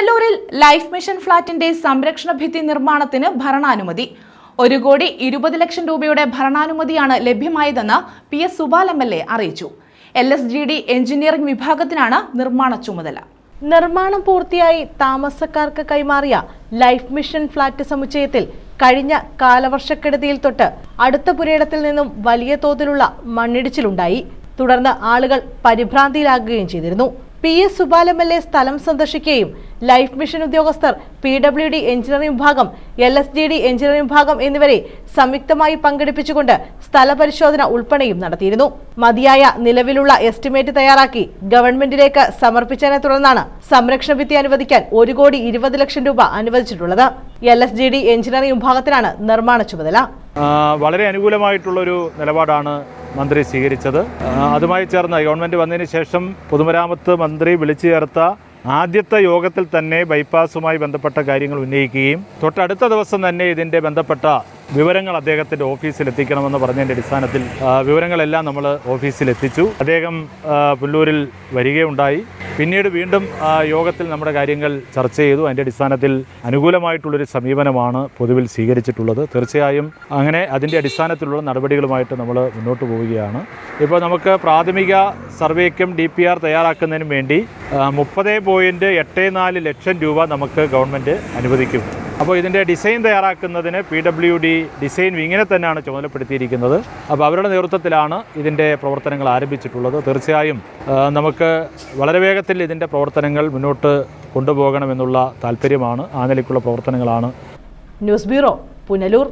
പുനലൂരിൽ life mission ഫ്ളാറ്റിന്റെ സംരക്ഷണ ഭിത്തി നിർമ്മാണത്തിന് ഭരണാനുമതി. ഒരു കോടി ഇരുപത് ലക്ഷം രൂപയുടെ ഭരണാനുമതിയാണ് ലഭ്യമായതെന്ന് P S Subal M L A അറിയിച്ചു. L S G D engineering വിഭാഗത്തിനാണ് നിർമ്മാണ ചുമതല. നിർമ്മാണം പൂർത്തിയായി താമസക്കാർക്ക് കൈമാറിയ ലൈഫ് മിഷൻ ഫ്ളാറ്റ് സമുച്ചയത്തിൽ കഴിഞ്ഞ കാലവർഷക്കെടുതിയിൽ തൊട്ട് അടുത്ത പുരയിടത്തിൽ നിന്നും വലിയ തോതിലുള്ള മണ്ണിടിച്ചിലുണ്ടായി. തുടർന്ന് ആളുകൾ പരിഭ്രാന്തിയിലാകുകയും ചെയ്തിരുന്നു. P S Subal M L A സ്ഥലം സന്ദർശിക്കുകയും ലൈഫ് മിഷൻ ഉദ്യോഗസ്ഥർ പി ഡബ്ല്യു ഡി എഞ്ചിനീയറിംഗ് വിഭാഗം L S D D engineering വിഭാഗം എന്നിവരെ സംയുക്തമായി പങ്കെടുപ്പിച്ചുകൊണ്ട് സ്ഥലപരിശോധന ഉൾപ്പെടെയും നടത്തിയിരുന്നു. മതിയായ നിലവിലുള്ള എസ്റ്റിമേറ്റ് തയ്യാറാക്കി ഗവൺമെന്റിലേക്ക് സമർപ്പിച്ചതിനെ തുടർന്നാണ് സംരക്ഷണ ഭിത്തി അനുവദിക്കാൻ ഒരു കോടി ഇരുപത് ലക്ഷം രൂപ അനുവദിച്ചിട്ടുള്ളത്. L S D D engineering വിഭാഗത്തിനാണ് നിർമ്മാണ ചുമതല. വളരെ അനുകൂലമായിട്ടുള്ളൊരു നിലപാടാണ് മന്ത്രി സ്വീകരിച്ചത്. അതുമായി ചേർന്ന് ഗവൺമെന്റ് വന്നതിന് ശേഷം പൊതുമരാമത്ത് മന്ത്രി വിളിച്ചു ചേർത്ത ആദ്യത്തെ യോഗത്തിൽ തന്നെ ബൈപ്പാസുമായി ബന്ധപ്പെട്ട കാര്യങ്ങൾ ഉന്നയിക്കുകയും തൊട്ടടുത്ത ദിവസം തന്നെ ഇതിന്റെ ബന്ധപ്പെട്ട വിവരങ്ങൾ അദ്ദേഹത്തിന്റെ ഓഫീസിൽ എത്തിക്കണമെന്ന് പറഞ്ഞതിന്റെ അടിസ്ഥാനത്തിൽ വിവരങ്ങളെല്ലാം നമ്മൾ ഓഫീസിൽ എത്തിച്ചു. അദ്ദേഹം പുല്ലൂരിൽ വരികയുണ്ടായി. പിന്നീട് വീണ്ടും യോഗത്തിൽ നമ്മുടെ കാര്യങ്ങൾ ചർച്ച ചെയ്തു. അതിന്റെ അടിസ്ഥാനത്തിൽ അനുകൂലമായിട്ടുള്ളൊരു സമീപനമാണ് പൊതുവിൽ സ്വീകരിച്ചിട്ടുള്ളത്. തീർച്ചയായും അങ്ങനെ അതിന്റെ അടിസ്ഥാനത്തിലുള്ള നടപടികളുമായിട്ട് നമ്മൾ മുന്നോട്ട് പോവുകയാണ്. ഇപ്പോൾ നമുക്ക് പ്രാഥമിക സർവേക്കും ഡി പി ആർ തയ്യാറാക്കുന്നതിനും വേണ്ടി മുപ്പത് പോയിന്റ് എട്ട് നാല് ലക്ഷം രൂപ നമുക്ക് ഗവൺമെന്റ് അനുവദിക്കും. അപ്പോൾ ഇതിന്റെ ഡിസൈൻ തയ്യാറാക്കുന്നതിന് പി ഡബ്ല്യു ഡി ഡിസൈൻ വിങ്ങിനെ തന്നെയാണ് ചുമതലപ്പെടുത്തിയിരിക്കുന്നത്. അപ്പോൾ അവരുടെ നേതൃത്വത്തിലാണ് ഇതിന്റെ പ്രവർത്തനങ്ങൾ ആരംഭിച്ചിട്ടുള്ളത്. തീർച്ചയായും നമുക്ക് വളരെ വേഗത്തിൽ ഇതിന്റെ പ്രവർത്തനങ്ങൾ മുന്നോട്ട് കൊണ്ടുപോകണമെന്നുള്ള താല്പര്യമാണ് ആ നിലയ്ക്കുള്ള പ്രവർത്തനങ്ങളാണ്. News bureau Punalur.